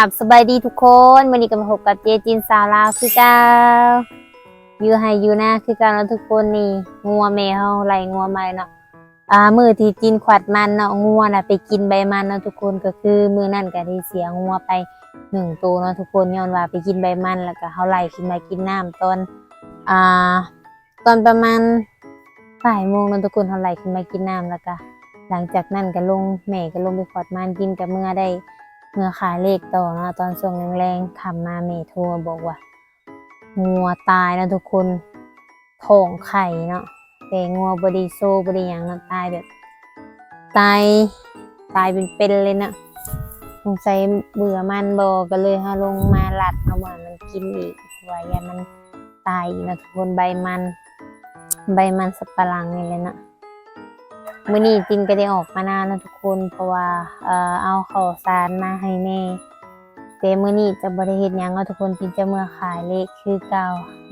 ลงมาเลยกราบสบายดีทุกคนวันนี้ก็มาพบกับเจจินสาวลาวคือเก้าอยู่ให้อยู่หน้าคือเกันแล้วทุกคนนี่งัวแม่เฮาไหลงัวใหม่เนาะอ่ามือที่จินขวัดมันเนาะงัวน่ะไปกินใบมันเนาะทุกคนก็คือมือนั่นก็ได้เสียงัวไปหนึ่งตัวเนาะทุกคนย้อนว่าไปกินใบมันแล้วก็เฮาไล่ขึ้นมากินน้ำตอนอ่าตอนประมาณบ่ายโมงเนาะทุกคนเฮาไล่ขึ้นมากินน้ำแล้วก็หลังจากนั้นก็ลงแม่ก็ลงไปขอดมันกินกับเมื่อได้ เมื่อขายเลขต่อนะตอนช่วงแรงๆขำมาแม่โทรมาบอกว่างัวตายแล้วทุกคนท้องไข่เนาะแต่งัวบดีโซบดีหยังเนาะตายแบบ ตายตายเป็นเป็นเลยนะสงสัยเบื่อมันบอก็เลยฮะลงมาหลัดเอามามันกินอีกวายามันตายนะทุกคนใบมัน ใบมันสับปะหลังนี่เลยนะ มื่อนี้จินก็ได้ออกมานานแล้วทุกคนเพราะว่าเอ่อเอาข้าวสารมาให้แม่แต่มื่อนี้จะบริเฮ็ดหยังเอาทุกคนจินจะเมื่อขายเลขคือเก่า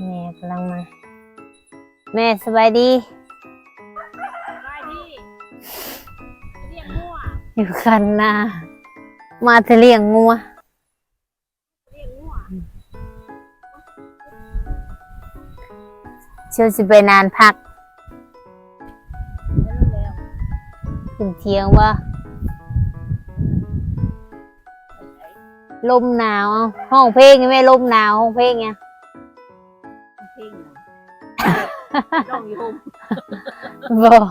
แม่กำลังมา แม่สบายดีได้ที่เรียกมั่วอยู่กันนามาจะเลี้ยงงัวเรียกมั่วเชื่อสิไปนานพัก เที่ยงว่าลมหนาวเอาห้องเพลงไงแม่ลมหนาวห้องเพลงไงเพลงเหรอลองอยู่ห่มบอก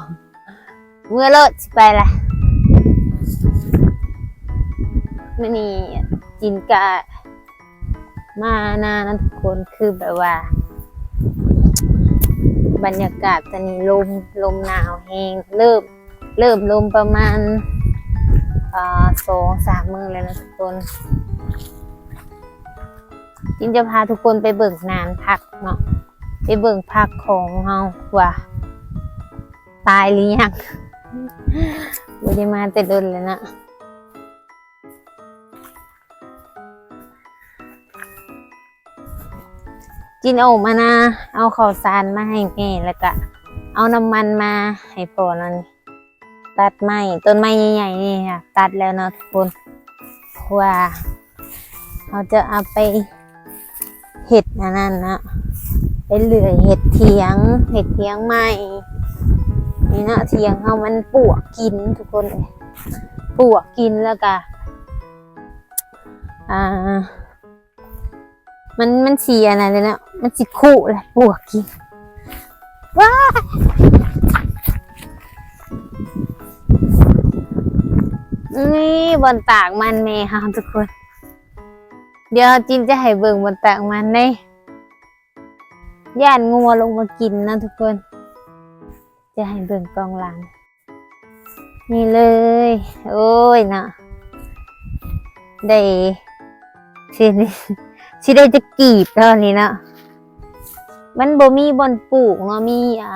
เมื่อเลิศสิไปละไม่นี่จินกะมานานนะทุกคนคือแบบว่า บรรยากาศตอนนี้ลมลมหนาวแหงเริ่ม เริ่มลมประมาณสองสามมือเลยนะทุกคนจินจะพาทุกคนไปเบิกนานพักเนาะไปเบิกพักของเฮาว่าตายหรือยังไม่ได้มาแต่ดนเลยนะจินเอามานะเอาข้าวสารมาให้แม่แล้วก็เอาน้ำมันมาให้พ่อนั่นนี่ ตัดไม้ต้นไม้ใหญ่ๆนี่ค่ะตัดแล้วเนาะทุกคนเพราะว่าเขาจะเอาไปเห็ดอันนั่นนะไปเหลือเห็ดเถียง เห็ดเถียงไม้นี่นะเทียงเขามันปวกกินทุกคนเลยปวกกินแล้วก็อ่ามันมันเชียอะไรเลยนะมันสิคู่แหละปวกกินว้า นี่บนตากมันเมค่ะทุกคน เดี๋ยวจินจะให้เบิ่งบนตากมันในย่านงัวลงมากินนะทุกคน จะให้เบิ่งกองหลัง นี่เลย โอ้ยนะได้สิได้สิได้จะกีบเท่านี้นะมันบ่มีบอนปลูกเนาะมีอ่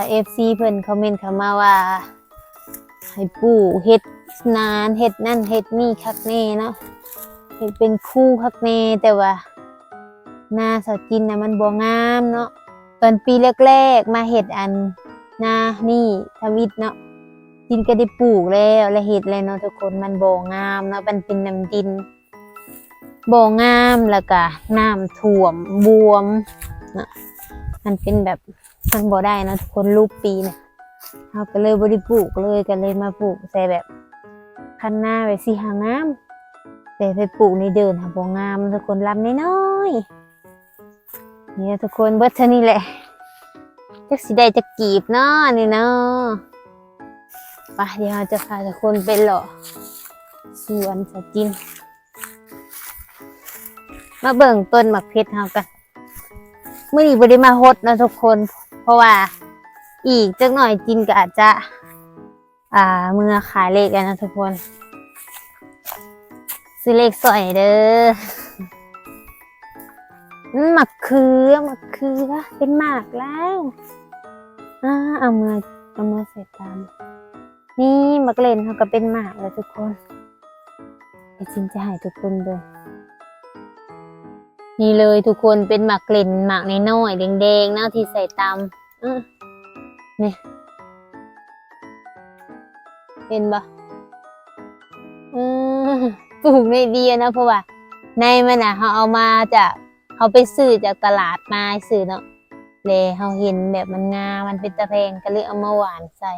าเอฟซีเพิ่นคอมเมนต์เข้ามาว่า ให้ปลูกเฮ็ดนานเฮ็ดนั่นเฮ็ดนี่คักแน่เนาะเฮ็ดเป็นคู่คักแน่แต่ว่าหน้าสาวจินน่ะมันบ่งามเนาะตอนปีแรกๆมาเห็ดอันหน้านี่ทวิตเนาะดินก็ได้ปลูกแล้วและเห็ดแล้วเนาะทุกคนมันบ่งามเนาะมันเป็นน้ำดินบ่งามแล้วก็น้ำท่วมบวมเนาะมันเป็นแบบมันบ่ได้เนาะทุกคนรูปปีเนี่ย เราก็เลยบ่ได้ปลูกเลยก็เลยมาปลูกใส่แบบคันหน้าไว้สิหางามแต่ไปปลูกในเดินหาบ่งามทุกคนลำน้อยๆเนี่ยทุกคนเบิดเท่านี้แหละจักสิได้จะกีบเนาะนี่เนาะไปเดี๋ยวเราจะพาทุกคนไปหล่อสวนสกิน มาเบิ่งต้นหมักเพชรเฮากันเมื่อนี้บ่ได้มาฮดนะทุกคน เพราะว่า อีกจักหน่อยจินก็อาจจะ อ่าเมื่อขายเลขกันนะทุกคน ซื้อเลขสวยเด้ออืมมะเขือมะเขือเป็นหมากแล้วอ่าเอามือเอามือใส่ตามนี่มักเล่นเขาก็เป็นหมากแล้วทุกคนไปจินจะให้ทุกคนเดูนี่เลยทุกคนเป็นหมากเล่นหมากนน้อยๆแดงๆเนาะที่ใส่ตามอ นี่ เห็นปะอืมปลูกในเดียนะเพราะว่า ในมันน่ะเขาเอามาจากเขาไปซื้อจากตลาดมาซื้อเนาะเลยเขาเห็นแบบมันงามมันเป็นตะแพงก็เลยเอามาหวานใส่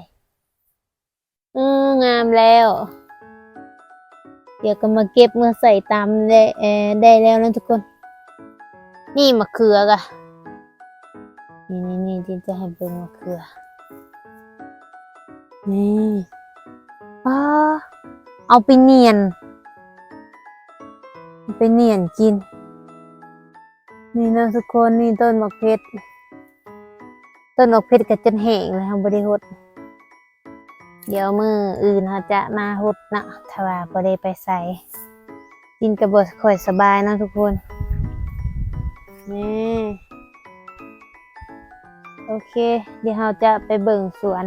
เอองามแล้ว เดี๋ยวก็มาเก็บมาใส่ตามได้ได้แล้วนะทุกคน นี่มะเขือกะนี่นี่นี่ที่จะให้เบิ่งมะเขือ นี่ป้าเอาไปเนียน ไปเนียนกิน นี่นะทุกคนนี่ต้นมะเพชรต้นมะเพชรก็จนแห้งแล้วบริหดเดี๋ยวมืออื่นเขาจะมาหดนะถ้าว่าบ่ได้ไปใส่กินกระบดค่อยสบายนะทุกคน นี่ โอเค เดี๋ยวเราจะไปเบิ่งสวน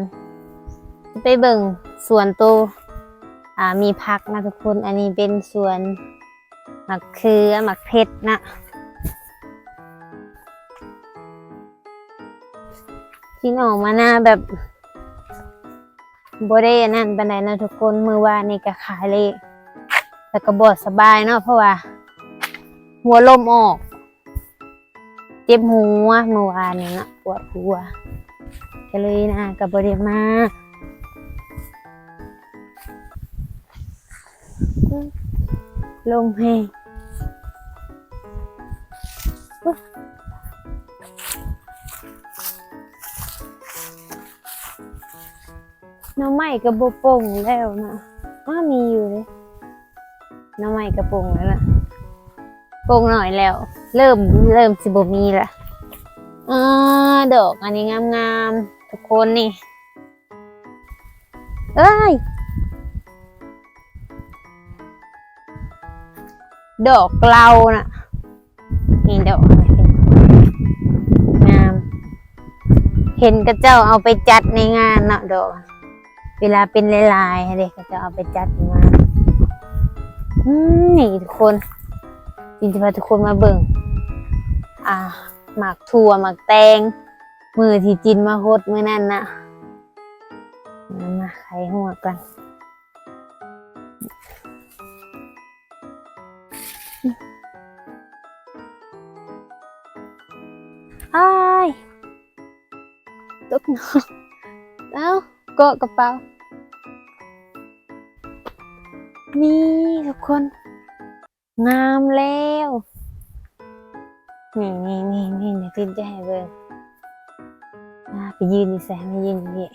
ไปเบิ่งสวนโตวอ่ามีพักนะทุกคน อันนี้เป็นสวนหมักเคือหมักเพชรนะที่ออกมาหน้าแบบบได้นั่นบันไดนะทุกคนมือวานี่ก็ขายเลยแต่ก็บอดสบายเนาะเพราะว่า หัวลมออก เจ็บหัวเมื่อวานนี่เนาะปวดหัวก็เลยนะกับบริมา ลมแห้งน้ำใหม่กับบโป่งแล้วนะอ้ามีอยู่เลยน้ำใหม่กระโป่งแล้วนะโป่งหน่อยแล้ว เริ่มเริ่มสิบมีละอ่าดอกอันนี้งามๆทุกคนนี่ เอ้ย ดอกเราน่ะนี่ดอกอะไรงาม เห็นกระเจ้าเอาไปจัดในงานเนาะดอก เวลาเป็นลายๆเด็กก็จะเอาไปจัดในงานอืมนี่ทุกคนจริงๆพาทุกคนมาเบิ่ง อ่า หมักถั่วหมักแตง มือที่จินมาโคดมือนั่นนะมาไขหัวกัน เอ้าเกาะกระเป๋า นี่ทุกคน งามแล้ว นี่นี่นี่นี่เดี๋ยวติดจะให้เบิ่งไปยืนนี่แสมายืนอยู่นี่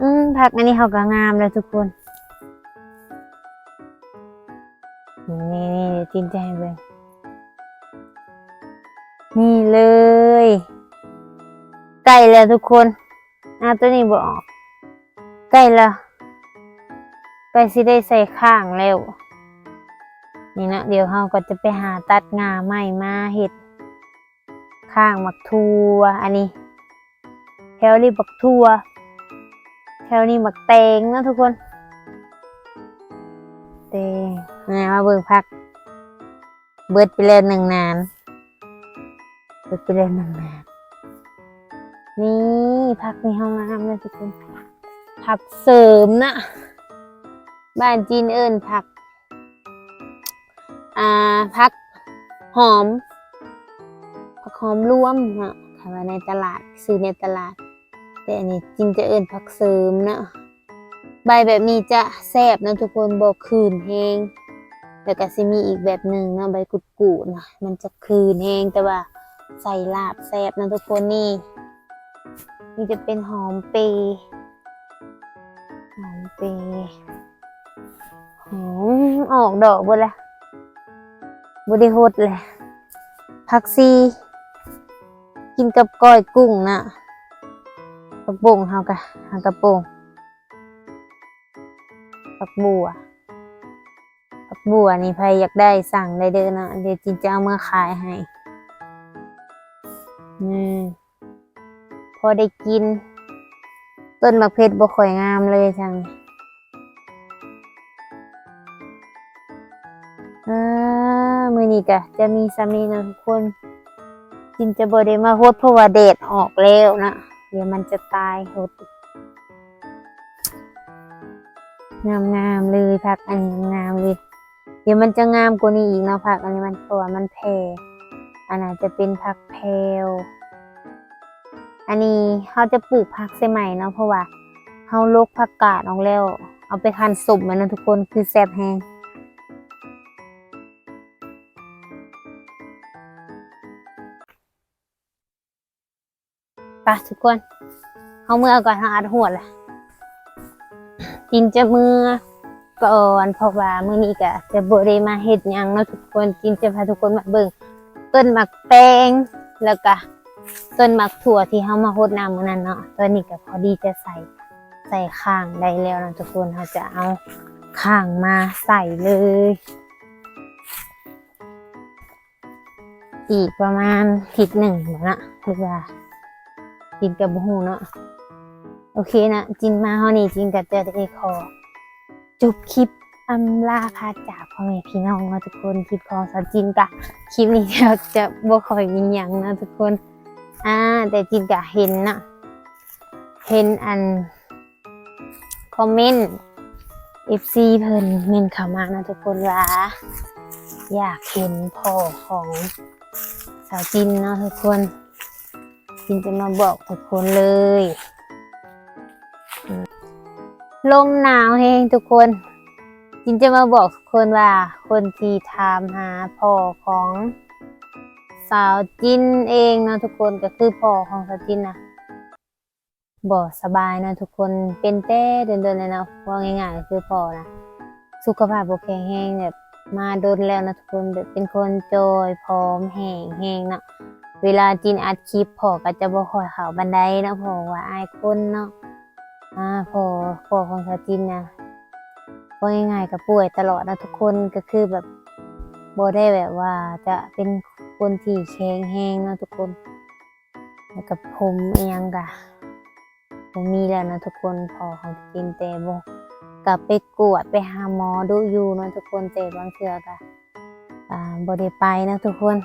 อืมผักอันนี้เขาก็งามเลยทุกคน นี่นี่เดี๋ยวติดจะให้เบิ่ง ล้แล้วทุกคนอาตัวนี้บอกใกล้แล้วใกล้สิได้ใส่ข้างแล้ว นี่นะเดี๋ยวเราก็จะไปหาตัดงาใหม่มาเห็ดข้างมักทัวอันนี้ แถวนี้บักทัวแถวนี้บักแตงนะทุกคนแตงนี่มาเบิ่งพัก เบิดไปแล้วหนึ่งนานเบิดไปแล้วหนึ่งนาน นี่พักในห้องน้ำนะทุกคนผักเสริมนะบ้านจีนเอิญผัก อ่าพักหอมผักหอมรวมเนะขายในตลาดซื้อในตลาด แต่อันนี้จริงจะเอินผักเสริมนะใบแบบนี้จะแซบนะทุกคนบอกคืนแห้งแล้วก็สิมีอีกแบบหนึ่งนะใบกุดกูนะมันจะคืนแห้งแต่ว่าใส่ลาบแซบนะทุกคนนี่ นี่จะเป็นหอมเปรย์หอมเปรย์หอมออกดอกหมดแล้วบไดิโฮดเลยผักซีกินกับก้อยกุ้งนะกบุ้งเฮากะหากระโปงผักบัวผักบัวนี่ใครอยากได้สั่งได้เด้อนะเดี๋ยวจินจะเอามาขายให้ อได้กิน ต้นมะเพชรบ่ค่อยงามเลยจังอ่ามือนี้กะจะมีสามีนะทุกคนจินจะบได้มาโฮดเพราะว่าแดดออกแล้วนะเดี๋ยวมันจะตายโฮดงามงามเลยผักอันนี้งามเลย เดี๋ยวมันจะงามกว่านี้อีกเนาะผักอันนี้มันเพราะว่ามันแพร่อันนั้นจะเป็นผักแพรว อันนี้เขาจะปลูกผักใส่ใหม่เนาะเพราะว่าเขาลกผักกาดออกแล้ว เอาไปคันสมมันนะทุกคนคือแซ่บแฮงไปทุกคนเขาเมื่อก่อนทาอัดหัวแหละจินจะมือก่อนเพราะว่ามื้อนี้ก็จะบ่ได้มาเฮ็ดหยังเนาะทุกคนจินจะพาทุกคนมาเบิ่งต้นหมักแตงแล้วก็ ต้นหมักถั่วที่เฮามาโฮดน้ำมื้อนั้นเนาะตอนนี้ก็พอดีจะใส่ใส่ข้างได้แล้วนะทุกคนเราจะเอาข้างมาใส่เลย อีกประมาณทิศหนึ่งแล้วนะหรือว่าจินกับบ่ฮู้เนาะโอเคนะจินมาเฮานี่จินก็จะได้ขอจบคลิปอำลาพาจากพ่อแม่พี่น้องเนาะทุกคนคลิปของสาวจินกะคลิปนี้เราจะบ่ค่อยมีหยังนะทุกคน อ่า แต่จินกะเห็นนะเห็นอัน คอมเมนต์ FC เพิ่นเมนเข้ามานะทุกคนว่าอยากเห็นพ่อของสาวจินเนาะทุกคนจินจะมาบอกทุกคนเลย ลมหนาวแฮงทุกคน จินจะมาบอกทุกคนว่า คนที่ถามหาพ่อของ สาวจินเองเนาะทุกคนก็คือพ่อของสาวจินนะบ่สบายนะทุกคนเป็นแต่เดินๆเลยนะว่าง่ายๆก็คือพ่อนะสุขภาพบ่แข็งแรงแบบมาโดนแล้วนะทุกคนแบบเป็นคนโจยพร้อมแห้งแห้งเนาะเวลาจินอัดคลิปพ่อก็จะบ่คอยเขาบันไดเนาะพราะว่าอายคนเนาะอ่าพ่อพ่อของสาวจินนะก็ง่ายๆกับป่วยตลอดนะทุกคนก็คือแบบ บได้แบบว่าจะเป็นคนที่แข็งแรงนะทุกคน แล้วกับผมเอียงกะผมมีแล้วนะทุกคนพอของจินแต่โบกลับไปกวดไปหาหมอดูอยู่นะทุกคนแต่บางเทื่อกะอ่าโบได้ไปนะทุกคน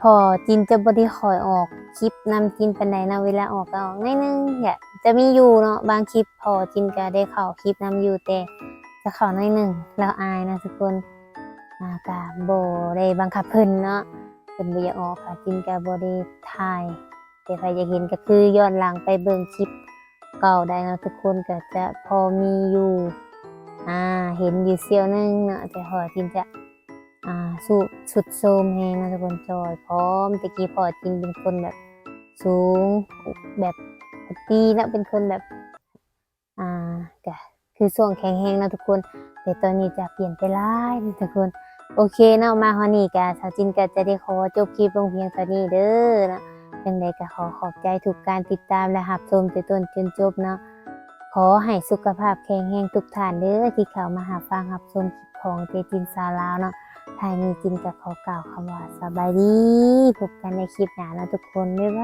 พอจินจะบไดีคอยออกคลิปนำจินเป็นไดนะเวลาออกก็ออกง่ายนึงอย่าจะมีอยู่เนาะบางคลิปพอจินก็ได้เข้าคลิปนำอยู่แต่ จะข้าน้อยหนึ่งแล้วอายนะทุกคนอากาโบได้บังคับเพิ่นเนาะเพิ่นบ่อยากออกค่ะจินก็บ่ได้ถ่ายแต่ใครอยากเห็นก็คือย้อนหลังไปเบิ่งคลิปเก่าได้นะทุกคนก็จะพอมีอยู่อ่าเห็นอยู่เสี้ยวหนึงเนาะแต่พอจินจะอ่าสุสุดโทมแฮงนะทุกคนจอยพร้อมตะกี้พอจริงเป็นคนแบบสูงแบบตีนะเป็นคนแบบอ่าก็ คือส่วงแข็งแรงนะทุกคนแต่ตอนนี้จะเปลี่ยนไปหลายนะทุกคน โอเคเนาะมาฮอนี่กะสาวจินก็จะได้ขอจบคลิปลงเพียงเท่นี้เด้อนะยังไงก็ขอขอบใจทุกการติดตามและรับชมจนต้นจนจบเนาะขอให้สุขภาพแข็งแรงทุกท่านเด้อที่เข้ามาหาฟังรับชมคลิปของเจจินซาลาวเนาะทายมีจินกับขอกล่าวคำว่าสบายดีพบกันในคลิปหน้านะทุกคนบ๊ายบาย